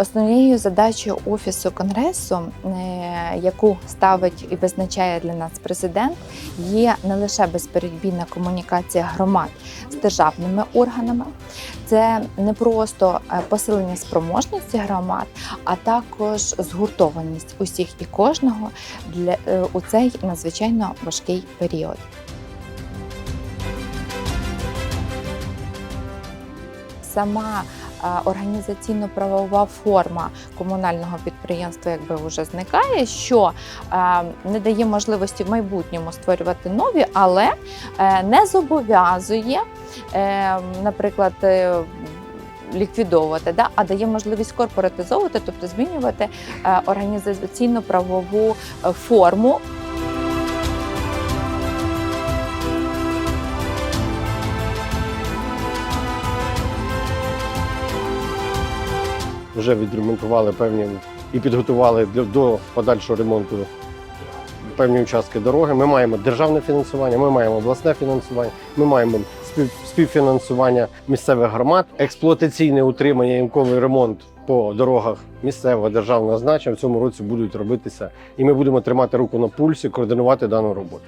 Основною задачею офісу конгресу, е, яку ставить і визначає для нас президент, є не лише безперебійна комунікація громад з державними органами, це не просто е, посилення спроможності громад, а також згуртованість усіх і кожного для е, у цей надзвичайно важкий період. Сама організаційно-правова форма комунального підприємства якби вже зникає, що не дає можливості в майбутньому створювати нові, але е, не зобов'язує, е, наприклад, е, ліквідовувати, да, а дає можливість корпоратизовувати, тобто змінювати організаційно-правову форму вже відремонтували певні і підготували до подальшого ремонту певні участки дороги. Ми маємо державне фінансування, ми маємо обласне фінансування, ми маємо спів- співфінансування місцевих громад, експлуатаційне утримання ямковий ремонт по дорогах місцевого державного значення в цьому році будуть робитися, і ми будемо тримати руку на пульсі, координувати дану роботу.